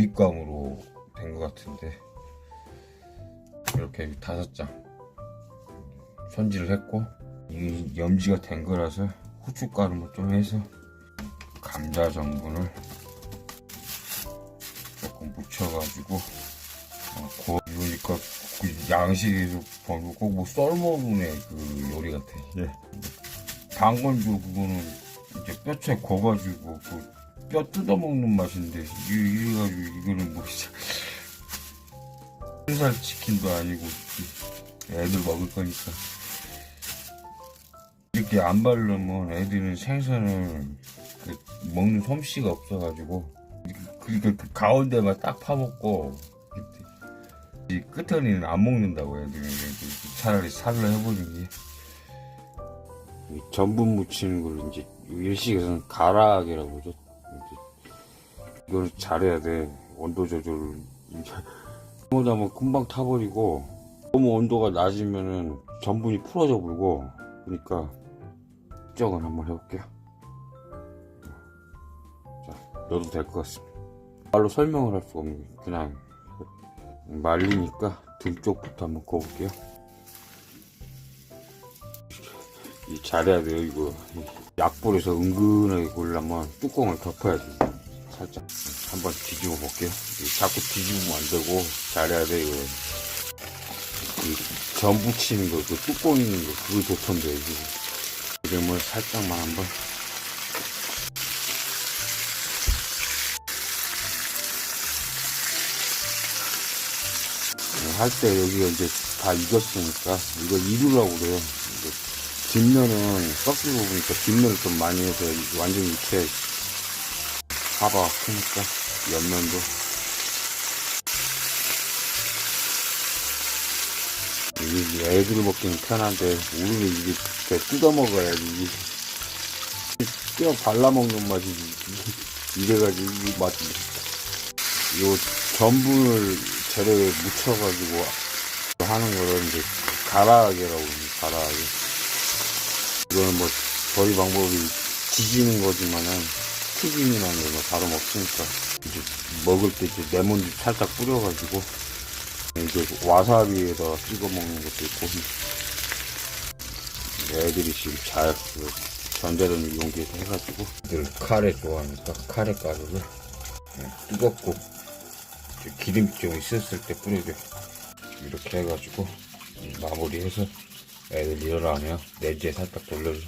입감으로 된 것 같은데 이렇게 다섯 장 손질을 했고 이 염지가 된 거라서 후춧가루만 좀 해서 감자 전분을 조금 묻혀가지고 어, 구워 이러니까 그 양식에서 보면 꼭뭐 썰먹는 그 요리 같아. 예. 당근도 그거는 이제 뼈채 구워가지고 그 뼈 뜯어먹는 맛인데 이- 이래가지고 이거는 뭐 진짜. 생살 치킨도 아니고 애들 먹을 거니까. 이렇게 안 바르면 애들은 생선을 그 먹는 솜씨가 없어가지고 그러니까 그 가운데만 딱 파먹고 이 끝에는 안 먹는다고 애들은 차라리 살로 해보는 게. 전분 묻히는 걸 이제 일식에서는 가락이라고 그러죠 이걸 잘해야 돼. 온도 조절을 잘못하면 금방 타버리고 너무 온도가 낮으면은 전분이 풀어져 불고 그러니까 적은 한번 해볼게요. 자 넣어도 될 것 같습니다. 말로 설명을 할 수가 없는 게 그냥 말리니까 등 쪽부터 한번 구워볼게요. 이 잘해야 돼요 이거. 약불에서 은근하게 구우려면 뚜껑을 덮어야지 살짝 한번 뒤집어 볼게요 자꾸 뒤집으면 안 되고 잘해야 돼 이거 이전 붙이는 거, 그 뚜껑 있는 거, 그거 좋던데, 이게. 이름을 살짝만 한번. 할 때 여기가 이제 다 익었으니까, 이거 이루라고 그래요. 이거 뒷면은 썩기고 보니까 뒷면을 좀 많이 해서 완전히 익혀야 파가 크니까, 옆면도. 이게 애들 먹기는 편한데 우리는 이게 뜯어 먹어야지 뼈 발라 먹는 맛이 이래가지고 이 맛이. 요 전분을 재료에 묻혀가지고 하는 거를 이제 가라하게라고 가라하게. 이거는 뭐 저희 방법이 지지는 거지만은 튀김이라는 거뭐 다름 없으니까 이제 먹을 때 이제 레몬즙 살짝 뿌려가지고 이제 와사비에다 찍어 먹는 것도 있고. 애들이 지금 잘 그, 전자레인지 용기에서 해가지고 늘 카레 좋아하니까 카레 가루를 그냥 뜨겁고 기름기 좀 있었을 때 뿌려줘. 이렇게 해가지고 마무리해서 애들 일어나면 렌즈에 살짝 돌려줘